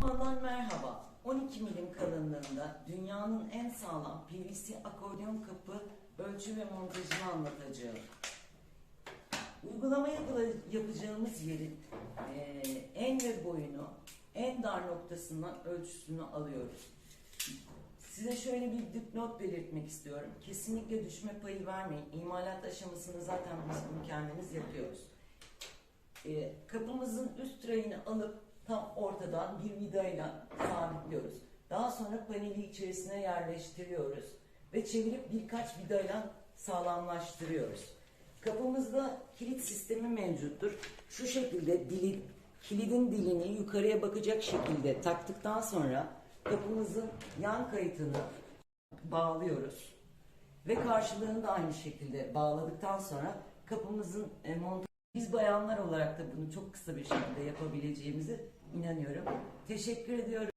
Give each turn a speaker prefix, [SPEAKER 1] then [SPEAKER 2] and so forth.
[SPEAKER 1] Handan merhaba. 12 milim kalınlığında dünyanın en sağlam PVC akordeon kapı ölçü ve montajını anlatacağım. Uygulama yapacağımız yerin eee, en ve boyunu en dar noktasından ölçüsünü alıyoruz. Size şöyle bir dipnot belirtmek istiyorum. Kesinlikle düşme payı vermeyin. İmalat aşamasında zaten biz bunu kendimiz yapıyoruz. E, kapımızın üst rayını alıp tam ortadan bir vidayla sabitliyoruz. Daha sonra paneli içerisine yerleştiriyoruz ve çevirip birkaç vidayla sağlamlaştırıyoruz. Kapımızda kilit sistemi mevcuttur. Şu şekilde dili, kilidin dilini yukarıya bakacak şekilde taktıktan sonra kapımızın yan kayıtını bağlıyoruz. Ve karşılığını da aynı şekilde bağladıktan sonra kapımızın e, montajı biz bayanlar olarak da bunu çok kısa bir şekilde yapabileceğimize inanıyorum. Teşekkür ediyorum.